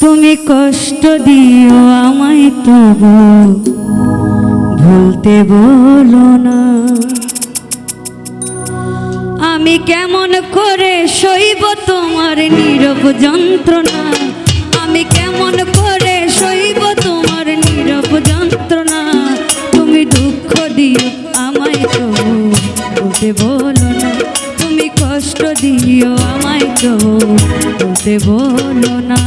তুমি কষ্ট দিও আমায় তবু, ভুলতে বলো না। আমি কেমন করে সইব তোমার নীরব যন্ত্রণা? আমি কেমন করে সইব তোমার নীরব যন্ত্রণা? তুমি দুঃখ দিও আমায় তো বলতে বলো না। কষ্ট দিও আমায় তো বলো না।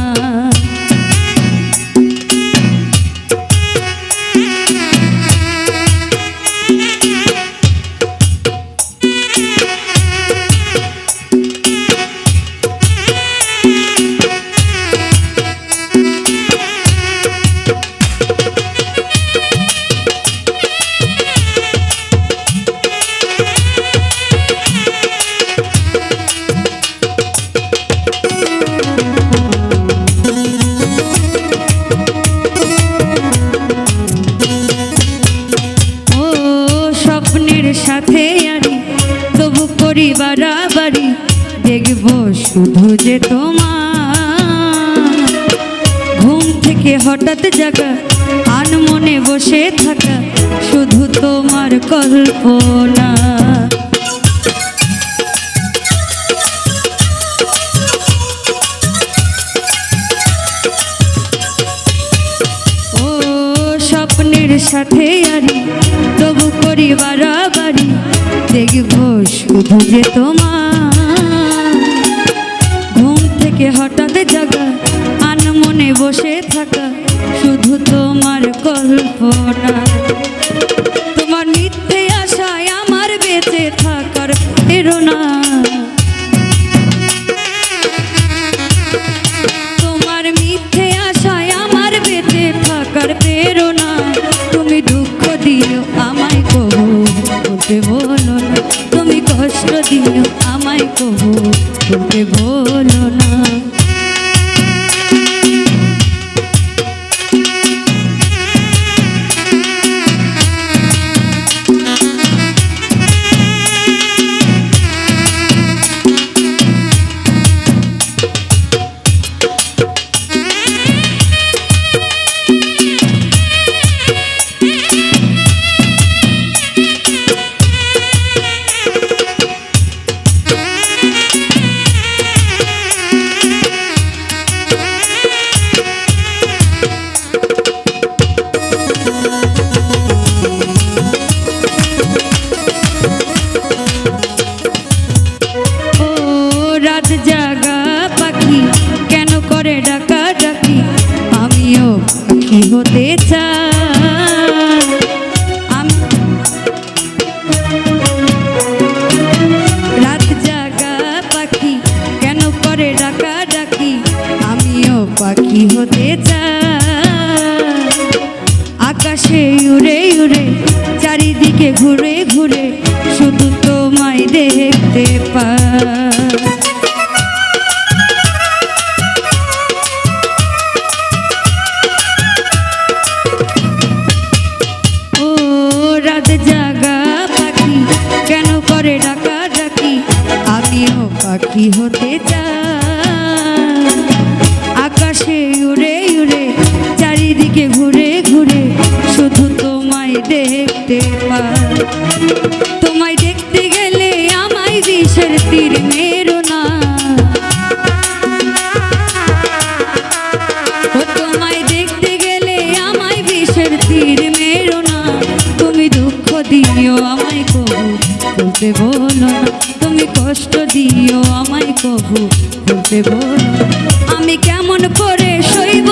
করি বাড়াবাড়ি, দেখব শুধু যে তোমার। ঘুম থেকে হঠাৎ জাগা আন মনে বসে থাকা, শুধু তোমার কল্পনা। ও স্বপ্নের সাথে আরি, তবু করি বাড়াবাড়ি দেখব শুধু যে তোমার। ঘুম থেকে হঠাৎ জাগা আন মনে বসে থাকা, শুধু তোমার কল্পনা। তোমার মিথ্যে আশায় আমার বেঁচে থাকার প্রেরণা। তোমার মিথ্যে আশায় আমার বেঁচে থাকার প্রেরণা। তুমি দুঃখ দিও আমায় কবু বলতে বলো। কষ্ট দিও আমায় কবু বলতে বলো না। পাখি হতে আমি রাত জাগা পাখি কেন করে ডাকা ডাকি আমিও পাখি হতে চাই। আকাশে উড়ে উড়ে, চারিদিকে ঘুরে ঘুরে, শুধু তোমায় দেখতে পাই। কেন করে ডাকা ডাকি, আমিও পাখি হতে চাই। আকাশে উড়ে উড়ে, চারিদিকে ঘুরে ঘুরে, শুধু তোমায় দেখতে পাই। তোমায় দিও আমায় কবু বলতে বলো তুমি কষ্ট দিও আমায় কবু বলতে বলো আমি কেমন করে সইব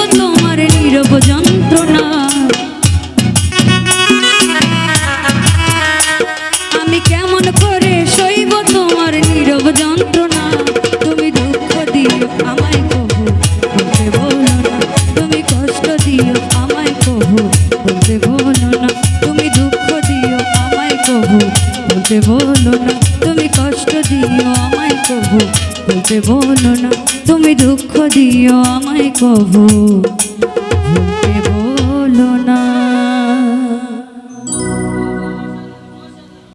বলতে বলো না, তুমি কষ্ট দিও আমায় কবু বলতে বলো না, তুমি দুঃখ দিও আমায় কবু